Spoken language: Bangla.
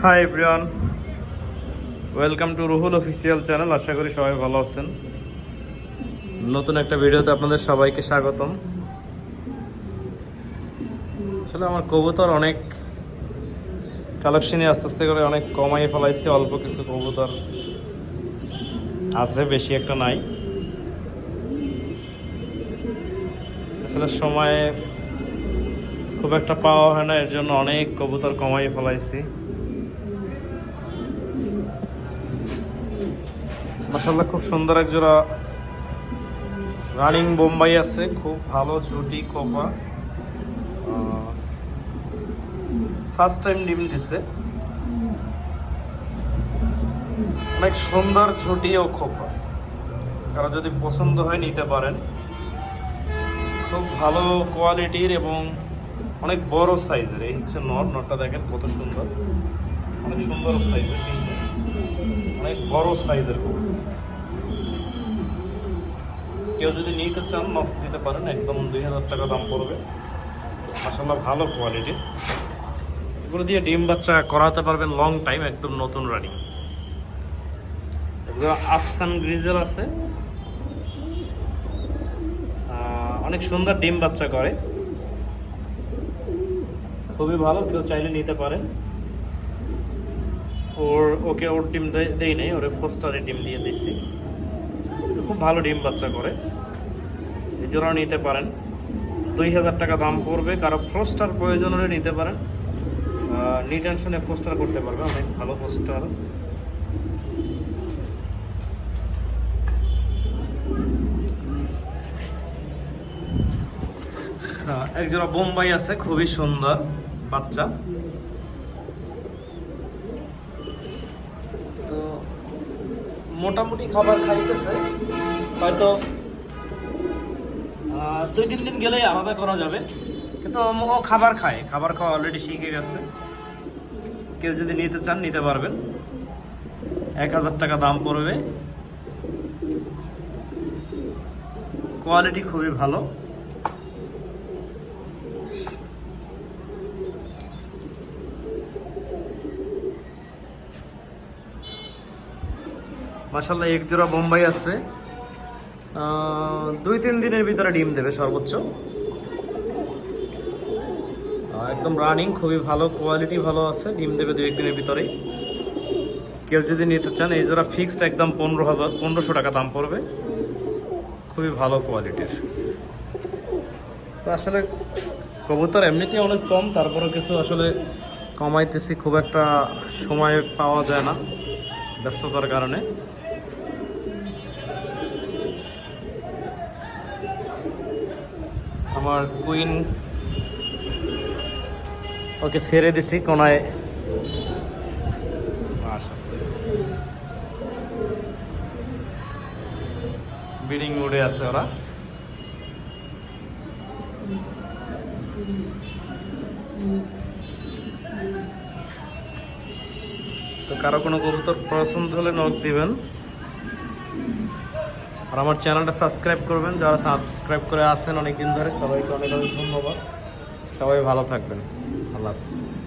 Hi everyone welcome to Ruhul official channel আশা করি সবাই ভালো আছেন। নতুন একটা ভিডিওতে আপনাদের সবাইকে স্বাগতম। আসলে আমার কবুতর অনেক কালেকশনে আস্তে আস্তে করে অনেক কমাই ফেলাইছে, অল্প কিছু কবুতর আছে, বেশি একটা নাই। আসলে সময়ে খুব একটা পাওয়া হয় না, এর জন্য অনেক কবুতর কমাই ফেলাইছি। মাসাল্লাহ খুব সুন্দর এক জোড়া রানিং বোম্বাই আছে, খুব ভালো ঝুটি কোপা ফার্স্ট টাইম ডিম দিছে। অনেক সুন্দর ঝুটি ও খোপা। কারও যদি পছন্দ হয়, নিতে পারেন। খুব ভালো কোয়ালিটির এবং অনেক বড় সাইজের, এই হচ্ছে নট নটটা দেখেন কত সুন্দর। অনেক সুন্দর সাইজের অনেক বড় সাইজের কেউ যদি নিতে চান নট দিতে পারেন, একদম দুই হাজার টাকা দাম পড়বে। মাসাল্লাহ ভালো কোয়ালিটির এগুলো দিয়ে ডিম বাচ্চা করাতে পারবেন লং টাইম একদম নতুন রানিং এগুলো আফসান গ্রিজেল আছে। অনেক সুন্দর ডিম বাচ্চা করে। খুবই ভালো, কেউ চাইলে নিতে পারেন। ওর, ওকে ওর ডিম দেই নাই, ওরে ফোস্টারে ডিম দিয়ে দিয়েছি। খুব ভালো ডিম বাচ্চা করে। এই জন্য নিতে পারেন। দুই হাজার টাকা দাম পড়বে। কারও ফোস্টার প্রয়োজন হলে নিতে পারেন। নি টেনশনে ফোস্টার করতে পারবে। অনেক ভালো ফোস্টার এক জোড়া বোম্বাই আছে, খুবই সুন্দর। বাচ্চা। তো মোটামুটি খাবার খাইতেছে। হয়তো দুই তিন দিন গেলেই আলাদা করা যাবে। কিন্তু ও খাবার খায়। খাবার খাওয়া অলরেডি শিখে গেছে। কেউ যদি নিতে চান, নিতে পারবেন। এক হাজার টাকা দাম পড়বে। কোয়ালিটি খুবই ভালো। মাসাল্লাহ এক জোড়া বোম্বাই আহ, দুই তিন দিনের ভিতরে ডিম দেবে সর্বোচ্চ। একদম রানিং খুবই ভালো কোয়ালিটি ভালো আছে ডিম দেবে দু একদিনের ভিতরেই। কেউ যদি নিতে চান এই জোড়া ফিক্সড একদম পনেরো হাজার পনেরোশো টাকা দাম পড়বে। খুবই ভালো কোয়ালিটির তো আসলে কবুতর এমনিতেই অনেক কম তারপরে কিছু আসলে কমাইতেছি খুব একটা সময় পাওয়া যায় না ব্যস্ততার কারণে। আমার কুইন ওকে ছেড়ে দিছি কোনায়। বিডিং উড়ে আছে ওরা। তো কারও কোনো কবুতর পছন্দ হলে নক দিবেন। আর আমার চ্যানেলটা সাবস্ক্রাইব করবেন। যারা সাবস্ক্রাইব করে আসেন অনেকদিন ধরে, সবাইকে অনেক অনেক ধন্যবাদ। সবাই ভালো থাকবেন। আল্লাহ হাফিজ।